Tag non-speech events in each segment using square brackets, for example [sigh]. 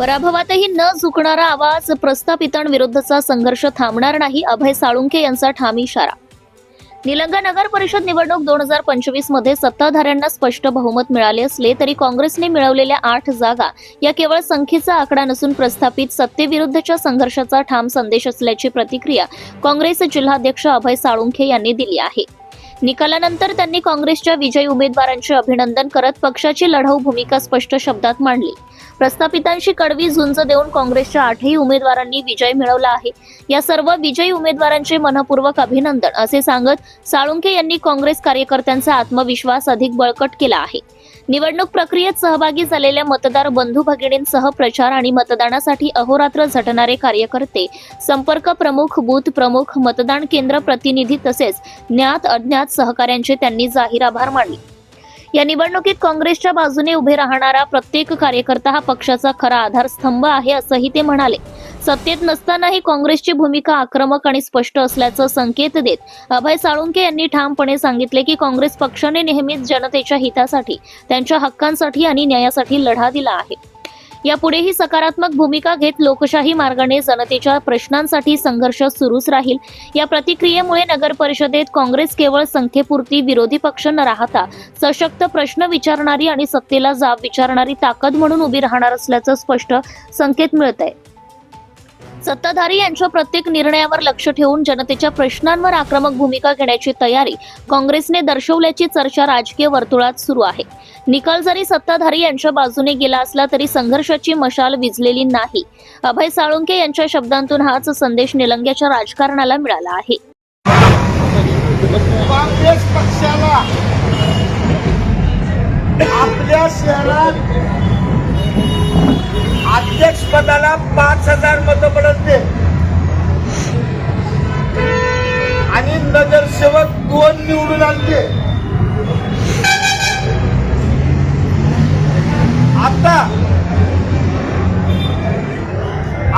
पराभवातही न झुकणारा आवाज प्रस्थापितांविरुद्धचा संघर्ष थांबणार नाही. अभय साळुंके यांचा ठाम इशारा. निलंगा नगर परिषद निवडणूक दोन हजार पंचवीसमध्ये सत्ताधाऱ्यांना स्पष्ट बहुमत मिळाले असले तरी काँग्रेसने मिळवलेल्या आठ जागा या केवळ संख्येचा आकडा नसून प्रस्थापित सत्तेविरुद्धच्या संघर्षाचा ठाम संदेश असल्याची प्रतिक्रिया काँग्रेस जिल्हाध्यक्ष अभय साळुंखे यांनी दिली आहे. निकालानंतर त्यांनी काँग्रेसच्या विजयी उमेदवारांचे अभिनंदन करत पक्षाची लढाऊ भूमिका स्पष्ट शब्दात मांडली. प्रस्थापितांशी कडवी झुंज देऊन काँग्रेसच्या आठही उमेदवारांनी विजय मिळवला आहे. या सर्व विजयी उमेदवारांचे मनपूर्वक अभिनंदन असे सांगत साळुंखे यांनी काँग्रेस कार्यकर्त्यांचा आत्मविश्वास अधिक बळकट केला आहे. निवडणूक प्रक्रियेत सहभागी झालेल्या मतदार बंधू भगिनींसह प्रचार आणि मतदानासाठी अहोरात्र झटणारे कार्यकर्ते संपर्क प्रमुख बूथ प्रमुख मतदान केंद्र प्रतिनिधी तसेच ज्ञात अज्ञात सहकाऱ्यांचे त्यांनी जाहीर आभार मानले. या निवडणुकीत काँग्रेसच्या बाजूने उभे राहणारा प्रत्येक कार्यकर्ता हा पक्षाचा खरा आधारस्तंभ आहे असंही ते म्हणाले. सत्तेत नसतानाही काँग्रेसची भूमिका आक्रमक आणि स्पष्ट असल्याचं संकेत देत अभय साळुंके यांनी ठामपणे सांगितले की काँग्रेस पक्षाने नेहमीच जनतेच्या हितासाठी त्यांच्या हक्कांसाठी आणि न्यायासाठी लढा दिला आहे. यापुढेही सकारात्मक भूमिका घेत लोकशाही मार्गाने जनतेच्या प्रश्नांसाठी संघर्ष सुरूच राहील. या प्रतिक्रियेमुळे नगर परिषदेत काँग्रेस केवळ संख्येपुरती विरोधी पक्ष न राहता सशक्त प्रश्न विचारणारी आणि सत्तेला जाब विचारणारी ताकद म्हणून उभी राहणार असल्याचं स्पष्ट संकेत मिळत आहे सत्ताधारी यांच्या प्रत्येक निर्णयावर लक्ष ठेवून जनतेच्या प्रश्नांवर आक्रमक भूमिका घेण्याची तयारी काँग्रेसने दर्शवल्याची चर्चा राजकीय वर्तुळात सुरू आहे. निकाल जरी सत्ताधारी यांच्या बाजूने गेला असला तरी संघर्षाची मशाल विजलेली नाही. अभय साळुंके यांच्या शब्दांतून हाच संदेश निलंग्याच्या राजकारणाला मिळाला आहे. काँग्रेस पक्षाला आपल्या शहरात अध्यक्षपदाला पाच हजार मतं पडते आणि नगरसेवक दोन निवडून आणते. आता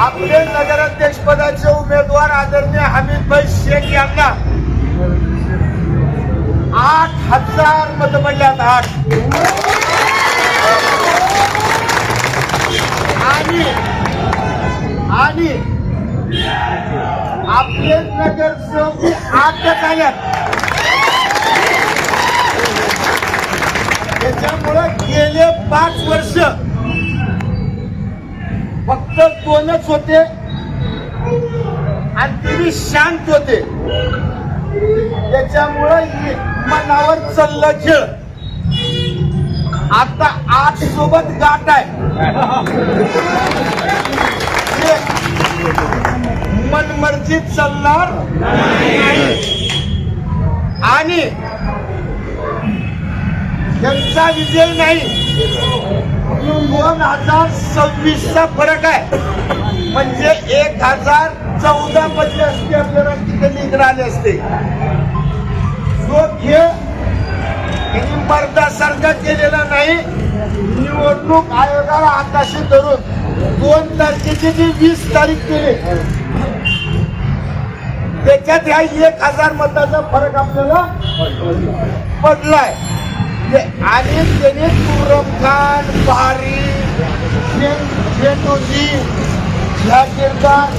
आपले नगराध्यक्षपदाचे उमेदवार आदरणीय हमीदभाई शेख यांना आठ हजार मत पडल्यात आठ. त्याच्यामुळं गेले पाच वर्ष. फक्त दोनच होते. आणि तुम्ही शांत होते. त्याच्यामुळं मनावर चाललं खेळ. आता आठ सोबत गाठ आहे. [laughs] मनमर्जीत चालणार नाही. आणि त्यांचा विजय नाही. दोन हजार सव्वीस चा फरक आहे. म्हणजे एक हजार चौदा मध्ये असते आपल्याला तिथे इकडे आले असते. जो खेळ त्यांनी मर्दासारखा केलेला नाही निवडणूक आयोगाला हाताशी धरून दोन तारखेची जी वीस तारीख केली त्याच्यात ह्या एक हजार मताचा फरक आपल्याला पडलाय. आणि त्याने तुरम खान बारी ह्या जागीरदार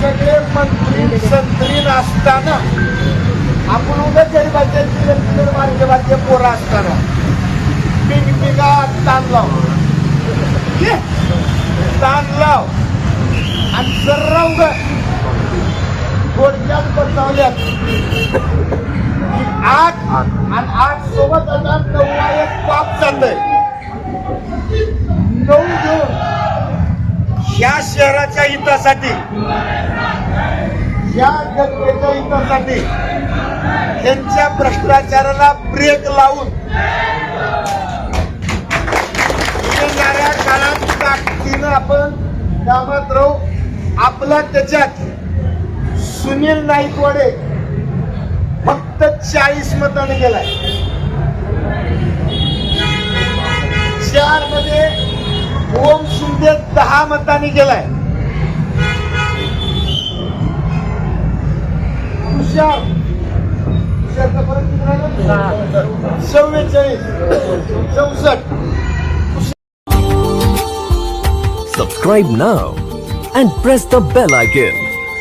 सगळे मंत्री संत्री असताना आपण उद्या गरीबाच्या मार्गेबाचे पोरं असताना पिंगपिंगा ताण लाव. ताण लाव. आणि जरा उगा थोडक्यात बसवल्यात. आठ आणि आठ सोबत आता नऊवा एक पाप जातय नऊ घेऊन ह्या शहराच्या हितासाठी या जनतेच्या हितासाठी त्यांच्या भ्रष्टाचाराला ब्रेक लावून येणाऱ्या काळात ताकदीनं आपण कामात राहू. आपला त्याच्यात सुनील नाईकवाडे फक्त चाळीस मताने गेलाय. चारमध्ये ओम शिंदे दहा मतांनी गेलाय. तुषार चव्वेचाळीस चौसष्ट. Subscribe now and press the bell icon.